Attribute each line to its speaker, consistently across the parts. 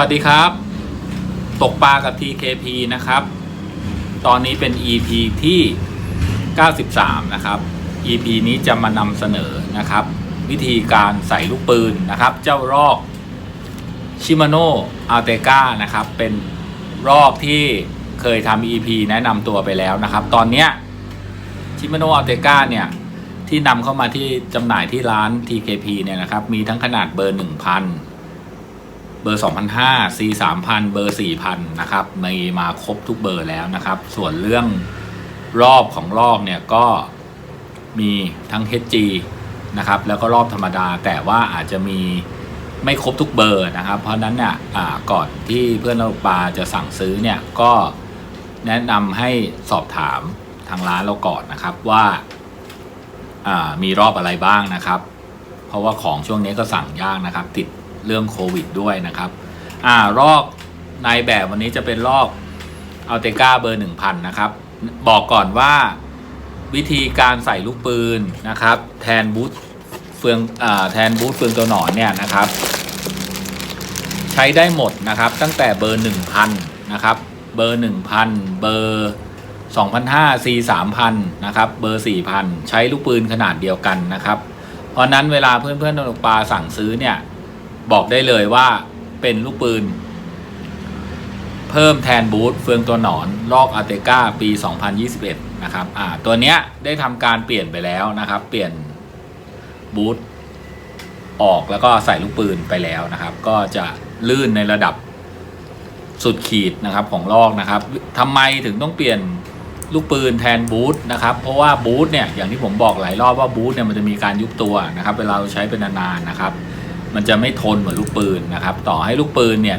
Speaker 1: สวัสดีครับ ตกปลากับ TKP นะครับ ตอนนี้เป็น EP ที่ 93 นะครับ EP นี้จะมานำเสนอนะครับ วิธีการใส่ลูกปืนนะครับ เจ้ารอกชิมาโนอัลเตกานะครับ เป็นรอกที่เคยทำ EP แนะนำตัวไปแล้วนะครับ ตอนเนี้ยชิมาโนอัลเตกาเนี่ย ที่นำเข้ามาที่จำหน่ายที่ร้าน TKP เนี่ยนะครับ มีทั้งขนาดเบอร์ 1,000 บอร์2,500 C 3,000เบอร์ 4,000 นะครับมีมาครบทุกเบอร์แล้วนะครับ ส่วนเรื่องรอบของรอบเนี่ยก็มีทั้ง HG นะครับ แล้วก็รอบธรรมดาแต่ว่าอาจจะมีไม่ครบทุกเบอร์นะครับ เพราะนั้นเนี่ยก่อนที่เพื่อนเราปลาจะสั่งซื้อเนี่ยก็แนะนำให้สอบถามทางร้านเราก่อนนะครับว่าอ่ามีรอบอะไรบ้างนะครับ เพราะว่าของช่วงนี้ก็สั่งยากนะครับ ติด เรื่องโควิดด้วยนะครับอ่ารอบในแบบวันนี้จะเป็นรอบอัลเตกาเบอร์1000นะครับ บอกก่อนว่าวิธีการใส่ลูกปืนนะครับ แทนบูทเฟืองอ่าแทนบูทเฟืองตัวหนอนเนี่ยนะครับ ใช้ได้หมดนะครับ ตั้งแต่เบอร์1000นะครับ เบอร์1000เบอร์2,500 C 3,000นะครับเบอร์4,000 ใช้ลูกปืนขนาดเดียวกันนะครับ เพราะนั้นเวลาเพื่อนๆตกปลาสั่งซื้อเนี่ย บอกได้เลยว่าเป็นลูกปืน เพิ่มแทนบูทเฟืองตัวหนอน ลอกอาเตกาปี 2021 นะครับอ่าตัวเนี้ยได้ทำการเปลี่ยนไปแล้วนะครับ เปลี่ยนบูทออกแล้วก็ใส่ลูกปืนไปแล้วนะครับ ก็จะลื่นในระดับสุดขีดนะครับของลอกนะครับทำไมถึงต้องเปลี่ยนลูกปืนแทนบูทนะครับ เพราะว่าบูทเนี่ยอย่างที่ผมบอกหลายรอบว่าบูทเนี่ยมันจะมีการยุบตัวนะครับ เวลาเราใช้เป็นนานๆนะครับ มันจะไม่ทนเหมือนลูกปืนนะครับ ต่อให้ลูกปืนเนี่ย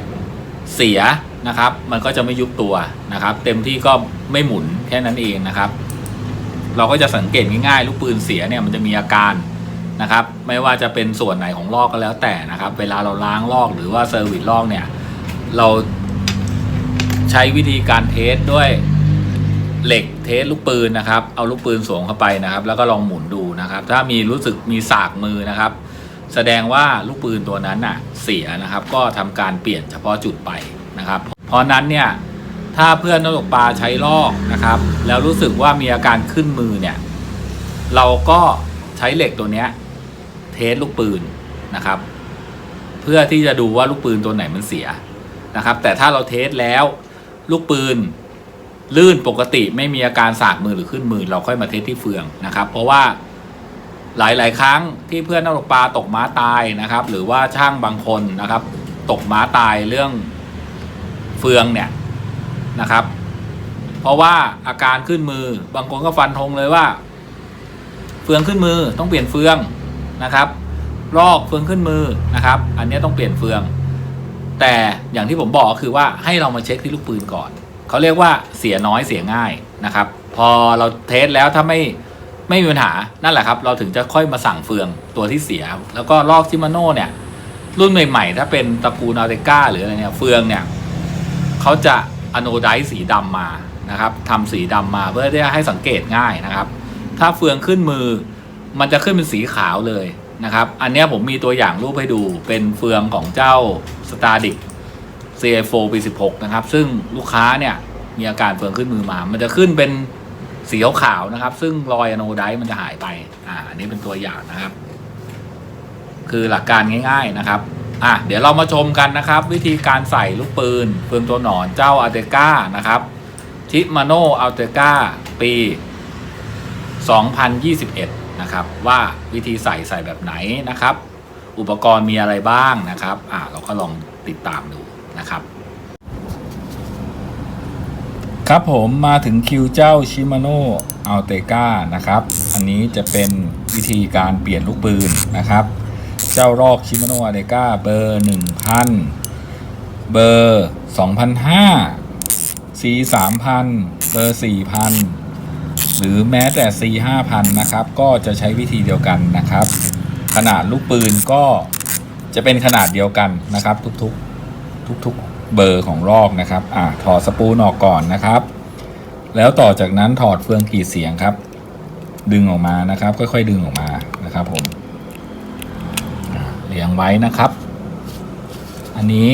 Speaker 1: เสียนะครับ มันก็จะไม่ยุบตัวนะครับ เต็มที่ก็ไม่หมุนแค่นั้นเองนะครับ เราก็จะสังเกตง่ายๆ ลูกปืนเสียเนี่ยมันจะมีอาการนะครับ ไม่ว่าจะเป็นส่วนไหนของลอกก็แล้วแต่นะครับ เวลาเราล้างลอกหรือว่าเซอร์วิสลอกเนี่ย เราใช้วิธีการเทสด้วยเหล็กเทสลูกปืนนะครับ เอาลูกปืนสวมเข้าไปนะครับ แล้วก็ลองหมุนดูนะครับ ถ้ามีรู้สึกมีสากมือนะครับ แสดงว่าลูกปืนตัวนั้นน่ะเสียนะครับ ก็ทำการเปลี่ยนเฉพาะจุดไปนะครับ เพราะนั้นเนี่ยถ้าเพื่อนนักตกปลาใช้ลอกนะครับ แล้วรู้สึกว่ามีอาการขึ้นมือเนี่ย เราก็ใช้เหล็กตัวเนี้ยเทสลูกปืนนะครับ เพื่อที่จะดูว่าลูกปืนตัวไหนมันเสียนะครับ แต่ถ้าเราเทสแล้วลูกปืนลื่นปกติไม่มีอาการสากมือหรือขึ้นมือ เราค่อยมาเทสที่เฟืองนะครับ เพราะว่า หลายๆ ครั้งที่เพื่อนนักตกปลาตกม้าตายนะครับ หรือว่าช่างบางคนนะครับ ตกม้าตายเรื่องเฟืองเนี่ยนะครับ เพราะว่าอาการขึ้นมือบางคนก็ฟันธงเลยว่า เฟืองขึ้นมือต้องเปลี่ยนเฟืองนะครับลอกเฟืองขึ้นมือนะครับ อันนี้ต้องเปลี่ยนเฟือง แต่อย่างที่ผมบอกก็คือว่าให้เรามาเช็คที่ลูกปืนก่อน เขาเรียกว่าเสียน้อยเสียง่ายนะครับ พอเราเทสแล้วถ้าไม่ ไม่มีปัญหา นั่นแหละครับ เราถึงจะค่อยมาสั่งเฟืองตัวที่เสีย แล้วก็ลอกชิมาโน่เนี่ย รุ่นใหม่ๆ ถ้าเป็นตระกูลอัลเตก้าหรืออะไรเนี่ย เฟืองเนี่ยเขาจะอโนไดซ์สีดำมานะครับทำสีดำมาเพื่อที่จะให้สังเกตง่ายนะครับ ถ้าเฟืองขึ้นมือ มันจะขึ้นเป็นสีขาวเลยนะครับ อันนี้ผมมีตัวอย่างรูปให้ดูเป็นเฟืองของเจ้า s t a r d i c CA4 ปี16 นะครับ ซึ่งลูกค้าเนี่ยมีอาการเฟืองขึ้นมือมา มันจะขึ้นเป็น สีขาวนะครับ ซึ่งรอยอโนไดมันจะหายไป อ่าอันนี้เป็นตัวอย่างนะครับ คือหลักการง่าย ๆนะครับ อะเดี๋ยวเรามาชมกันนะครับ วิธีการใส่ลูกปืนเฟืองตัวหนอนเจ้าอัลเตก้านะครับชิมาโนอัลเตก้าปี 2021 นะครับ ว่าวิธีใส่ใส่แบบไหนนะครับ อุปกรณ์มีอะไรบ้างนะครับ อ่าเราก็ลองติดตามดูนะครับ ครับผมมาถึงคิวเจ้าชิมาโนอัลเตกานะครับ อันนี้จะเป็นวิธีการเปลี่ยนลูกปืนนะครับ เจ้ารอกชิมาโนอัลเตกาเบอร์ 1000 เบอร์ 2005 C 3000 เบอร์ 4000 หรือแม้แต่ C 5000 นะครับ ก็จะใช้วิธีเดียวกันนะครับ ขนาดลูกปืนก็จะเป็นขนาดเดียวกันนะครับ ทุกๆ ทุกๆ เบอร์ของรอกนะครับอ่าถอดสปูลออกก่อนนะครับ แล้วต่อจากนั้นถอดเฟืองกรีดเสียงครับ ดึงออกมานะครับ ค่อยๆดึงออกมานะครับผมเรียงไว้นะครับ อันนี้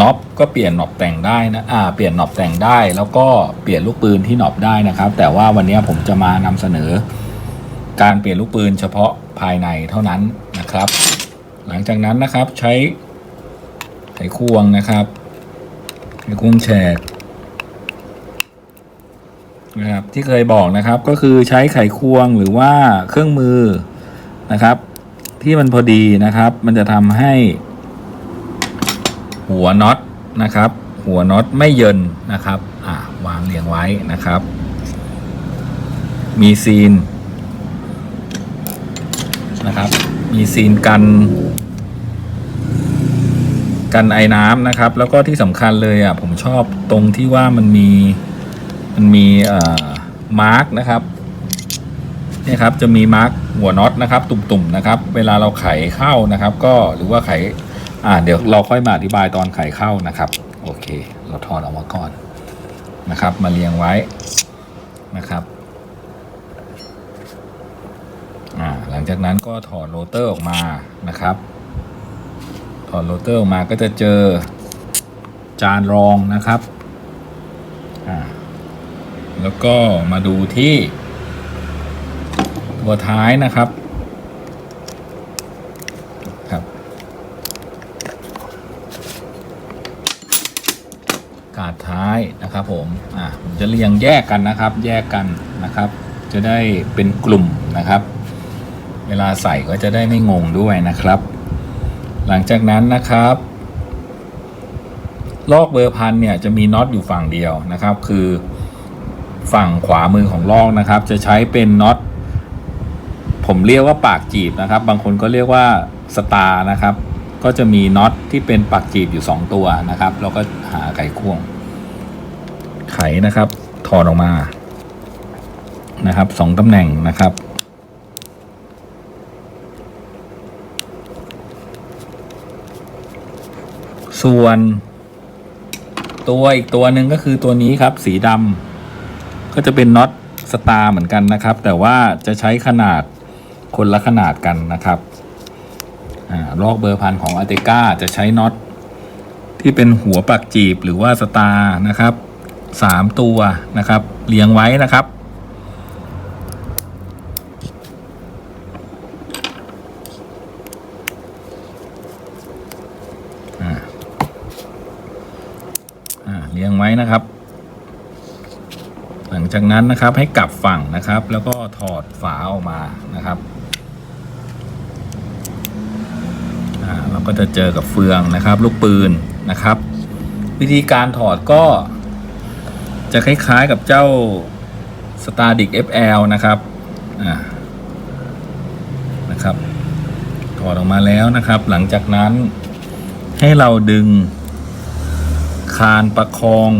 Speaker 1: น็อปก็เปลี่ยนน็อปแต่งได้นะ อ่า เปลี่ยนน็อปแต่งได้ แล้วก็เปลี่ยนลูกปืนที่น็อปได้นะครับ แต่ว่าวันนี้ผมจะมานำเสนอ การเปลี่ยนลูกปืนเฉพาะภายในเท่านั้นนะครับ หลังจากนั้นนะครับใช้ ไขควงนะครับ ไขควงแฉกนะครับที่เคยบอกนะครับก็คือใช้ไขควงหรือว่าเครื่องมือนะครับ ที่มันพอดีนะครับ มันจะทำให้ หัวน็อตนะครับ หัวน็อตไม่เยินนะครับอ่าวางเรียงไว้นะครับ มีซีนนะครับ มีซีนกัน กันไอ้น้ำนะครับ แล้วก็ที่สำคัญเลยอะผมชอบตรงที่ว่ามันมีมันมีเอ่อมาร์กนะครับนี่ครับจะมีมาร์กหัวน็อตนะครับ ตุ่มๆนะครับ เวลาเราไขเข้านะครับ ก็หรือว่าไขอ่าเดี๋ยวเราค่อยมาอธิบายตอนไขเข้านะครับ โอเค เราถอดออกมาก่อนนะครับ มาเรียงไว้นะครับอ่าหลังจากนั้นก็ถอดโรเตอร์ออกมานะครับ ถอดโรเตอร์ออกมาก็จะเจอจานรองนะครับแล้วก็มาดูที่ตัวท้ายนะครับครับ กาดท้ายนะครับผมอ่าผมจะเรียงแยกกันนะครับ แยกกันนะครับ จะได้เป็นกลุ่มนะครับ เวลาใส่ก็จะได้ไม่งงด้วยนะครับ หลังจากนั้นนะครับลอกเบอร์พันเนี่ยจะมีน็อตอยู่ฝั่งเดียวนะครับ คือฝั่งขวามือของลอกนะครับ จะใช้เป็นน็อตผมเรียกว่าปากจีบนะครับ บางคนก็เรียกว่าสตาร์นะครับ ก็จะมีน็อตที่เป็นปากจีบอยู่ 2 ตัวนะครับแล้วก็หาไขควง ไขนะครับถอดออกมานะครับสองตำแหน่งนะครับ ส่วน ตัวอีกตัวหนึ่งก็คือตัวนี้ครับ สีดำก็จะเป็นน็อตสตาร์เหมือนกันนะครับ แต่ว่าจะใช้ขนาดคนละขนาดกันนะครับอ่าลอกเบอร์พันของอาเตกาจะใช้น็อตที่เป็นหัวปักจีบหรือว่าสตาร์นะครับสามตัวนะครับเรียงไว้นะครับ อ่าอ่าเรียงไว้ นะครับ หลังจากนั้นนะครับให้กลับฝั่งนะครับ แล้วก็ถอดฝาออกมานะครับเราก็จะเจอกับเฟืองนะครับ ลูกปืนนะครับ วิธีการถอดก็ จะคล้ายๆกับเจ้า s t a r d i c FL นะครับนะครับ ถอดออกมาแล้วนะครับ หลังจากนั้นให้เราดึงคานประคอง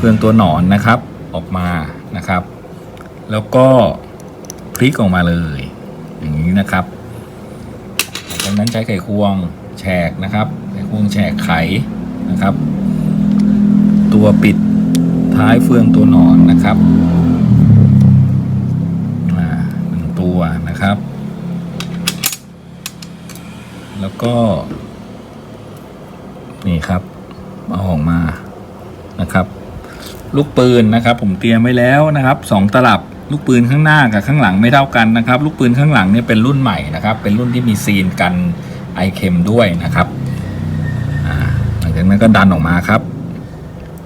Speaker 1: ฟืองตัวหนอนนะครับออกมานะครับ แล้วก็พลิกออกมาเลย อย่างนี้นะครับจากนั้นใช้ไขควงแฉกนะครับไขควงแฉกไขนะครับ ตัวปิดท้ายเฟืองตัวหนอนนะครับหนึ่งตัวนะครับ แล้วก็ นี่ครับเอาออกมานะครับ ลูกปืนนะครับ ผมเตรียมไว้แล้วนะครับสองตลับลูกปืนข้างหน้ากับข้างหลังไม่เท่ากันนะครับ ลูกปืนข้างหลังเนี่ยเป็นรุ่นใหม่นะครับ เป็นรุ่นที่มีซีนกันไอเค็มด้วยนะครับหลังจากนั้นก็ดันออกมาครับ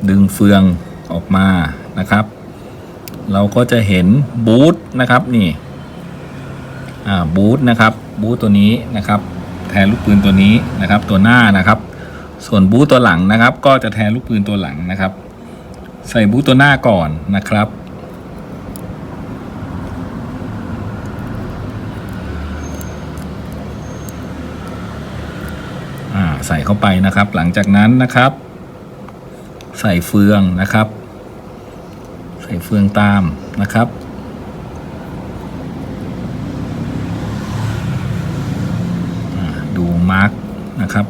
Speaker 1: ดึงเฟืองออกมานะครับ เราก็จะเห็นบูทนะครับนี่บูทนะครับบูทตัวนี้นะครับ แทนลูกปืนตัวนี้นะครับ ตัวหน้านะครับ ส่วนบูทตัวหลังนะครับ ก็จะแทนลูกปืนตัวหลังนะครับ ใส่บูตัวหน้าก่อนนะครับอ่าใส่เข้าไปนะครับ หลังจากนั้นนะครับ ใส่เฟืองนะครับ ใส่เฟืองตามนะครับอ่าดูมาร์กนะครับ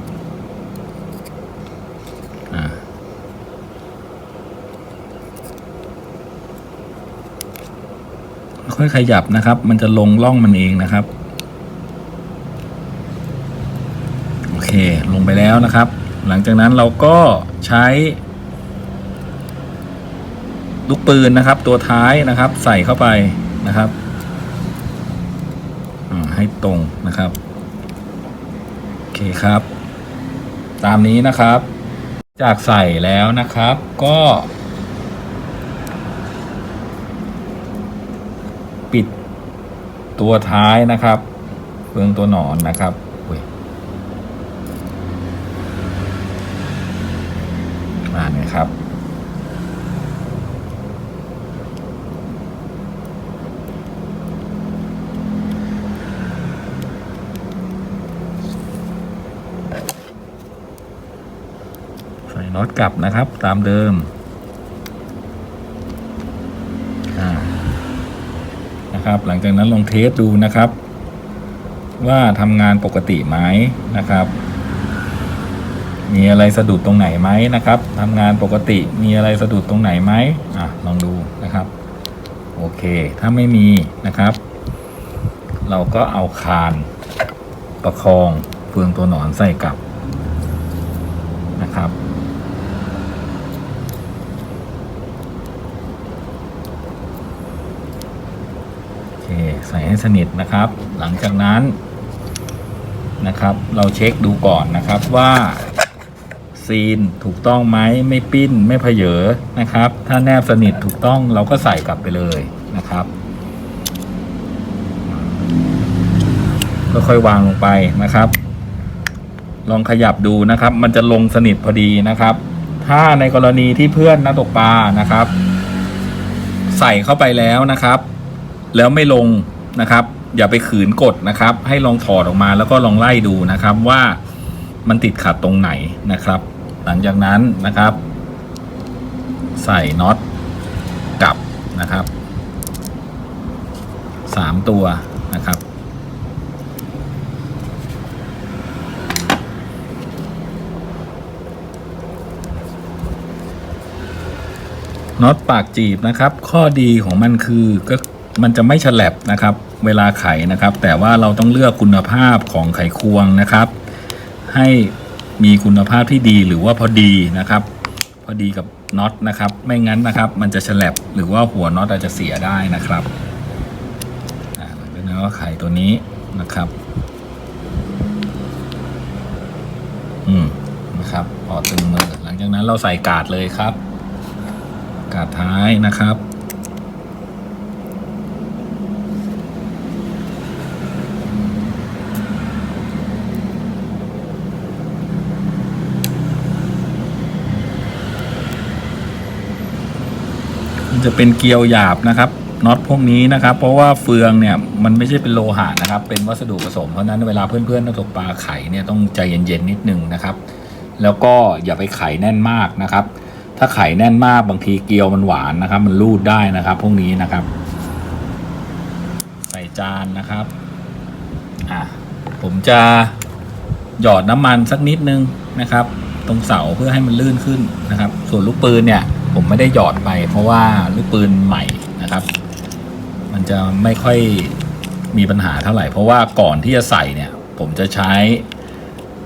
Speaker 1: ค่อยขยับนะครับ มันจะลงล่องมันเองนะครับ โอเค ลงไปแล้วนะครับ หลังจากนั้นเราก็ใช้ลูกปืนนะครับ ตัวท้ายนะครับ ใส่เข้าไปนะครับให้ตรงนะครับ โอเคครับ ตามนี้นะครับ จากใส่แล้วนะครับ ก็ ปิด ตัวท้ายนะครับเฟืองตัวหนอนนะครับอุ้ยมาเนี่ยครับ ใส่น็อตกลับนะครับ ตามเดิมอ่า นะครับ หลังจากนั้นลองเทสดูนะครับ ว่าทำงานปกติไหมนะครับ มีอะไรสะดุดตรงไหนไหมนะครับทำงานปกติมีอะไรสะดุดตรงไหนไหมอะลองดูนะครับโอเค ถ้าไม่มีนะครับ เราก็เอาคานประคองเฟืองตัวหนอนใส่กลับนะครับ เคใส่ให้สนิทนะครับ หลังจากนั้นนะครับ เราเช็คดูก่อนนะครับว่าซีนถูกต้องไหมไม่ปิ้นไม่เพเยอนะครับ ถ้าแนบสนิทถูกต้องเราก็ใส่กลับไปเลยนะครับก็ค่อยวางลงไปนะครับ ลองขยับดูนะครับ มันจะลงสนิทพอดีนะครับ ถ้าในกรณีที่เพื่อนนักตกปลานะครับ ใส่เข้าไปแล้วนะครับ แล้วไม่ลงนะครับ อย่าไปขืนกดนะครับ ให้ลองถอดออกมาแล้วก็ลองไล่ดูนะครับว่ามันติดขัดตรงไหนนะครับ หลังจากนั้นนะครับ ใส่น็อตกลับนะครับสามตัวนะครับ น็อตปากจีบนะครับ ข้อดีของมันคือก็ มันจะไม่ฉลับนะครับ เวลาไขนะครับ แต่ว่าเราต้องเลือกคุณภาพของไขควงนะครับ ให้มีคุณภาพที่ดีหรือว่าพอดีนะครับ พอดีกับน็อตนะครับ ไม่งั้นนะครับ มันจะฉลับหรือว่าหัวน็อตอาจจะเสียได้นะครับอ่าหลังจากนั้นก็ไขตัวนี้นะครับ อืมนะครับพอตึงมือหลังจากนั้นเราใส่กาดเลยครับ กาดท้ายนะครับ จะเป็นเกลียวหยาบนะครับน็อตพวกนี้นะครับ เพราะว่าเฟืองเนี่ยมันไม่ใช่เป็นโลหะนะครับ เป็นวัสดุผสมเพราะนั้นเวลาเพื่อนๆนักตกปลาไขเนี่ยต้องใจเย็นๆนิดนึงนะครับ แล้วก็อย่าไปไขแน่นมากนะครับ ถ้าไข่แน่นมากบางทีเกลียวมันหวานนะครับ มันรูดได้นะครับ พวกนี้นะครับ ใส่จานนะครับอะผมจะหยอดน้ำมันสักนิดนึงนะครับ ตรงเสาเพื่อให้มันลื่นขึ้นนะครับ ส่วนลูกปืนเนี่ย ผมไม่ได้หยอดไป เพราะว่าลูกปืนใหม่นะครับ มันจะไม่ค่อยมีปัญหาเท่าไหร่ เพราะว่าก่อนที่จะใส่เนี่ย ผมจะใช้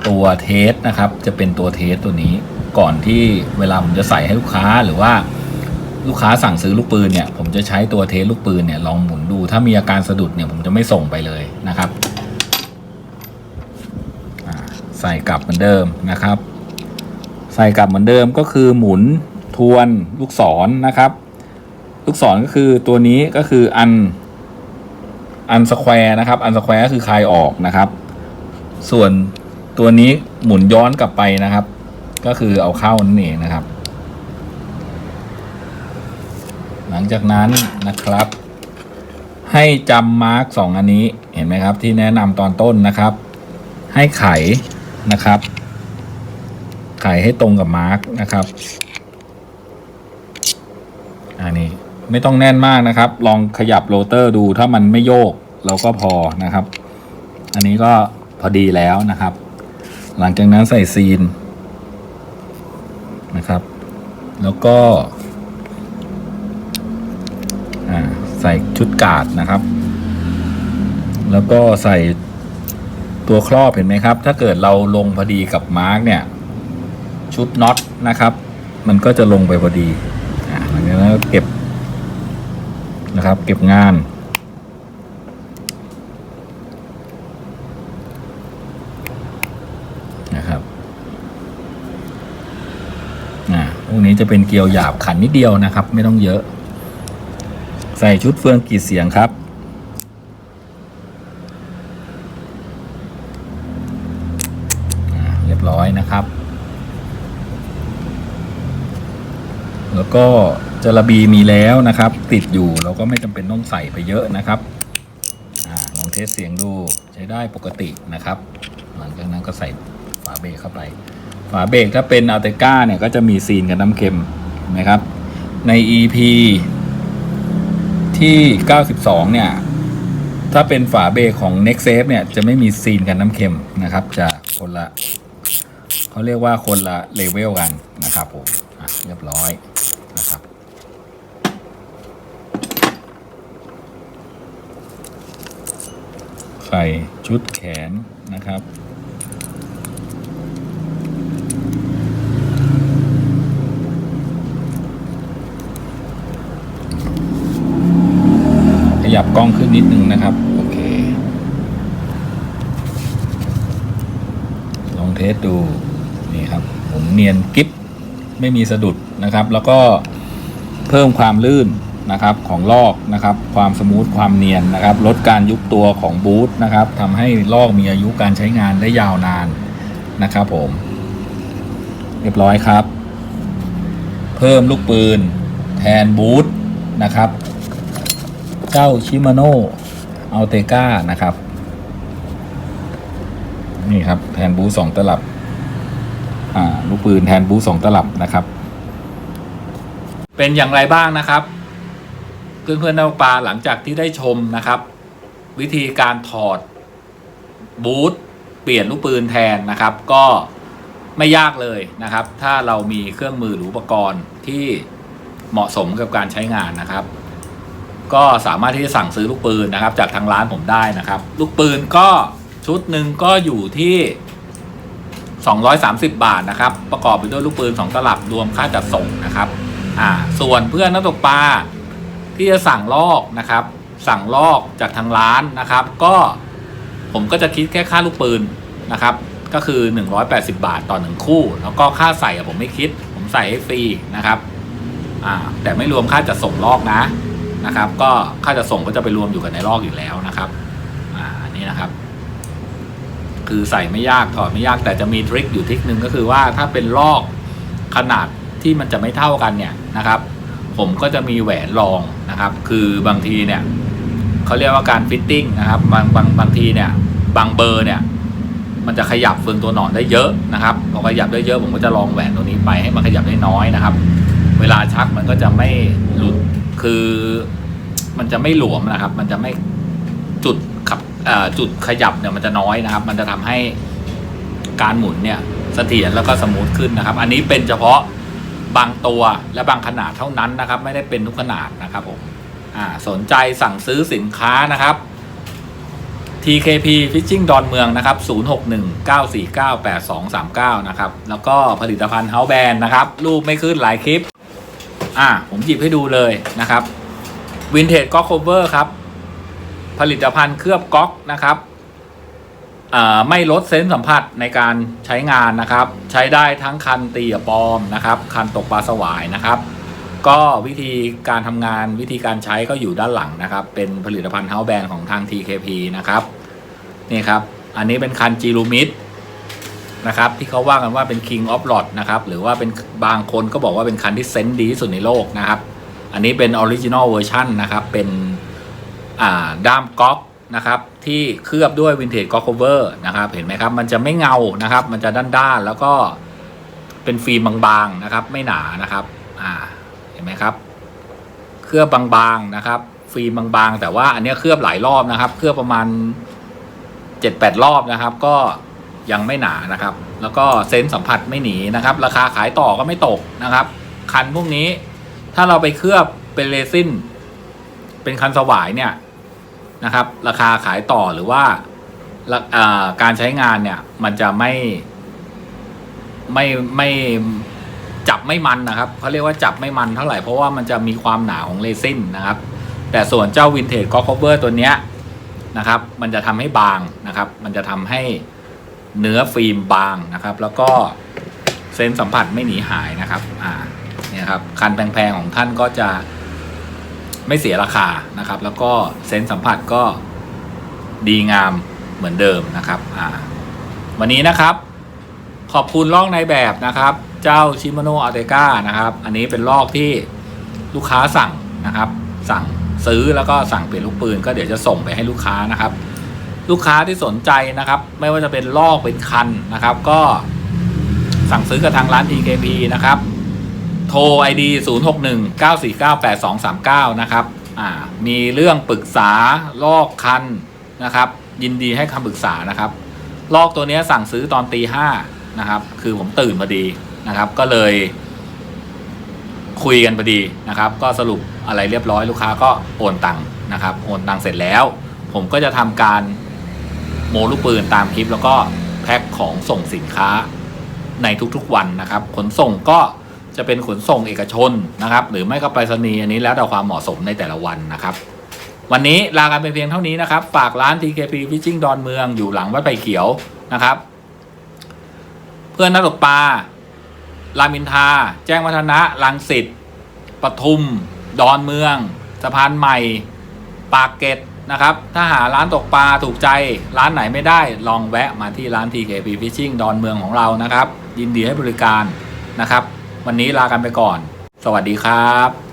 Speaker 1: ตัวเทสนะครับ จะเป็นตัวเทสตัวนี้ ก่อนที่เวลาผมจะใส่ให้ลูกค้าหรือว่าลูกค้าสั่งซื้อลูกปืนเนี่ย ผมจะใช้ตัวเทสลูกปืนเนี่ยลองหมุนดู ถ้ามีอาการสะดุดเนี่ยผมจะไม่ส่งไปเลยนะครับใส่กลับเหมือนเดิมนะครับ ใส่กลับเหมือนเดิมก็คือหมุน ทวนลูกศรนนะครับ ลูกศรก็คือตัวนี้ก็คืออันอันสแควร์นะครับอันสแควร์ก็คือคลายออกนะครับ ส่วนตัวนี้หมุนย้อนกลับไปนะครับ ก็คือเอาเข้านั่นเองนะครับ หลังจากนั้นนะครับ ให้จำมาร์กสองอันนี้เห็นไหมครับ ที่แนะนำตอนต้นนะครับ ให้ไขนะครับ ไขให้ตรงกับมาร์กนะครับ อันนี้ไม่ต้องแน่นมากนะครับ ลองขยับโรเตอร์ดูถ้ามันไม่โยกเราก็พอนะครับ อันนี้ก็พอดีแล้วนะครับ หลังจากนั้นใส่ซีนนะครับ แล้วก็ใส่ชุดกาดนะครับ แล้วก็ใส่ตัวครอบเห็นไหมครับ ถ้าเกิดเราลงพอดีกับมาร์กเนี่ย ชุดน็อตนะครับ มันก็จะลงไปพอดี ลังจากนั้นเก็บนะครับ เก็บงาน นะครับอ่าพวกนี้จะเป็นเกลียวหยาบขันนิดเดียวนะครับ ไม่ต้องเยอะ ใส่ชุดเฟืองกีดเสียงครับ อ่าเรียบร้อยนะครับ แล้วก็จระบีมีแล้วนะครับ ติดอยู่เราก็ไม่จำเป็นต้องใส่ไปเยอะนะครับอลองเทสเสียงดูใช้ได้ปกตินะครับ หลังจากนั้นก็ใส่ฝาเบรกเข้าไป ฝาเบรกถ้าเป็นอัลเตก้าเนี่ยก็จะมีซีนกับน้ำเค็มนะครับ ใน EP ที่ 92 เนี่ย ถ้าเป็นฝาเบรกของ Next Safe เนี่ยจะไม่มีซีนกันน้ำเค็มนะครับ จะคนละเขาเรียกว่าคนละเลเวลกันนะครับผมเรียบร้อยนะครับ ใส่ชุดแขนนะครับขยับกล้องขึ้นนิดนึงนะครับ โอเค ลองเทสดู นี่ครับ ผมเนียนกิฟไม่มีสะดุดนะครับ แล้วก็เพิ่มความลื่น นะครับของลอกนะครับความสมูทความเนียนนะครับลดการยุบตัวของบูทนะครับทำให้ลอกมีอายุการใช้งานได้ยาวนานนะครับผมเรียบร้อยครับ เพิ่มลูกปืน แทนบูทนะครับ เจ้าชิมาโน่อัลเตกานะครับ นี่ครับแทนบูสองตลับ อ่า ลูกปืนแทนบูสองตลับนะครับ เป็นอย่างไรบ้างนะครับ เพื่อนเพื่อนๆนักปลาหลังจากที่ได้ชมนะครับ วิธีการถอดบูทเปลี่ยนลูกปืนแทนนะครับ ก็ไม่ยากเลยนะครับ ถ้าเรามีเครื่องมือหรืออุปกรณ์ที่เหมาะสมกับการใช้งานนะครับ ก็สามารถที่จะสั่งซื้อลูกปืนนะครับ จากทางร้านผมได้นะครับ ลูกปืนก็ชุดหนึ่งก็อยู่ที่ 230 บาทนะครับ ประกอบไปด้วยลูกปืน 2 ตลับรวมค่าจัดส่งนะครับ อ่า ส่วนเพื่อนนักตกปลา ที่จะสั่งลอกนะครับ สั่งลอกจากทางร้านนะครับ ก็ผมก็จะคิดแค่ค่าลูกปืนนะครับ ก็คือ 180 บาทต่อหนึ่งคู่ แล้วก็ค่าใส่ผมไม่คิด ผมใส่ให้ฟรีนะครับแต่ไม่รวมค่าจัดส่งลอกนะนะครับ ก็ค่าจะส่งก็จะไปรวมอยู่กับในลอกอยู่แล้วนะครับอันนี้นะครับ คือใส่ไม่ยากถอดไม่ยากแต่จะมีทริคอยู่ทริคนึงก็คือว่าถ้าเป็นลอกขนาดที่มันจะไม่เท่ากันเนี่ยนะครับ ผมก็จะมีแหวนรองนะครับ คือบางทีเนี่ยเขาเรียกว่าการฟิตติ้งนะครับบางบางบางทีเนี่ยบางเบอร์เนี่ยมันจะขยับเฟืองตัวหนอนได้เยอะนะครับพอขยับได้เยอะผมก็จะลองแหวนตัวนี้ไปให้มันขยับได้น้อยนะครับ เวลาชักมันก็จะไม่หลุดคือมันจะไม่หลวมนะครับ มันจะไม่จุดขับเอ่อจุดขยับเนี่ยมันจะน้อยนะครับ มันจะทำให้การหมุนเนี่ยเสถียรแล้วก็สมูทขึ้นนะครับ อันนี้เป็นเฉพาะ บางตัวและบางขนาดเท่านั้นนะครับ ไม่ได้เป็นทุกขนาดนะครับผมสนใจสั่งซื้อสินค้านะครับ TKP Fishing ดอนเมืองนะครับ 0619498239 นะครับ แล้วก็ผลิตภัณฑ์ House Band นะครับ รูปไม่ขึ้นหลายคลิป อ่า ผมหยิบให้ดูเลยนะครับ Vintage ก๊อก Cover ครับ ผลิตภัณฑ์เคลือบก๊อกนะครับ ไม่ลดเซนส์สัมผัสในการใช้งานนะครับ ใช้ได้ทั้งคันตีปอมนะครับ คันตกปลาสวายนะครับ ก็วิธีการทำงานวิธีการใช้ก็อยู่ด้านหลังนะครับ เป็นผลิตภัณฑ์เฮาแบนของทาง TKP นะครับนี่ครับ อันนี้เป็นคันจีรูมิดนะครับที่เขาว่ากันว่าเป็น King of Lot นะครับหรือว่าเป็นบางคนก็บอกว่าเป็นคันที่เซนส์ดีที่สุดในโลกนะครับ อันนี้เป็นออริจินอลเวอร์ชันนะครับเป็นด้ามก๊อกนะครับ ที่เคลือบด้วยวินเทจก๊อกโคเวอร์นะครับเห็นไหมครับ มันจะไม่เงานะครับ มันจะด้านๆแล้วก็เป็นฟิล์มบางๆนะครับ ไม่หนานะครับอ่าเห็นไหมครับ เคลือบบางๆนะครับ ฟิล์มบางๆ แต่ว่าอันนี้เคลือบหลายรอบนะครับ เคลือบประมาณเจ็ดแปดรอบนะครับ ก็ยังไม่หนานะครับ แล้วก็เซนส์สัมผัสไม่หนีนะครับ ราคาขายต่อก็ไม่ตกนะครับ คันพวกนี้ถ้าเราไปเคลือบเป็นเรซินเป็นคันสวายเนี่ย นะครับ ราคาขายต่อหรือว่าการใช้งานเนี่ยมันจะไม่ ไม่ไม่จับไม่มันนะครับเขาเรียกว่าจับไม่มันเท่าไหร่เพราะว่ามันจะมีความหนาของเรซินนะครับ แต่ส่วนเจ้าวินเทจก็คเวอร์ตัวเนี้ยนะครับ มันจะทำให้บางนะครับ มันจะทำให้เนื้อฟิล์มบางนะครับ แล้วก็เซนส์สัมผัสไม่หนีหายนะครับ อ่าเนี่ยครับคันแพงๆของท่านก็จะ ไม่เสียราคานะครับ แล้วก็เซนส์สัมผัสก็ดีงามเหมือนเดิมนะครับอ่าวันนี้นะครับ ขอบคุณลอกในแบบนะครับ เจ้าชิมโนอัลเตกานะครับ อันนี้เป็นลอกที่ลูกค้าสั่งนะครับ สั่งซื้อแล้วก็สั่งเปลี่ยนลูกปืน ก็เดี๋ยวจะส่งไปให้ลูกค้านะครับ ลูกค้าที่สนใจนะครับ ไม่ว่าจะเป็นลอกเป็นคันนะครับ ก็สั่งซื้อกับทางร้าน TKP นะครับ โทร ID 061 949 8239 นะครับอ่ามีเรื่องปรึกษาลอกคันนะครับ ยินดีให้คำปรึกษานะครับ ลอกตัวเนี้ยสั่งซื้อตอนตีห้านะครับ คือผมตื่นพอดีนะครับ ก็เลย คุยกันพอดีนะครับ ก็สรุปอะไรเรียบร้อยลูกค้าก็โอนตังค์นะครับ โอนตังค์เสร็จแล้ว ผมก็จะทำการโมลูกปืนตามคลิป แล้วก็แพ็คของส่งสินค้าในทุกๆวันนะครับ ขนส่งก็ จะเป็นขนส่งเอกชนนะครับ หรือไม่ก็ไปรษณีย์อันนี้แล้วแต่ความเหมาะสมในแต่ละวันนะครับ วันนี้ลากันไปเพียงเท่านี้นะครับ ฝากร้าน TKP Fishing ดอนเมืองอยู่หลังวัดไผ่เขียวนะครับ เพื่อนนักตกปลารามินทา แจ้งวัฒนะลังสิตปทุม ดอนเมืองสะพานใหม่ ปากเกร็ดนะครับ ถ้าหาร้านตกปลาถูกใจร้านไหนไม่ได้ลองแวะมาที่ร้าน TKP Fishing ดอนเมืองของเรานะครับ ยินดีให้บริการนะครับ วันนี้ลากันไปก่อน สวัสดีครับ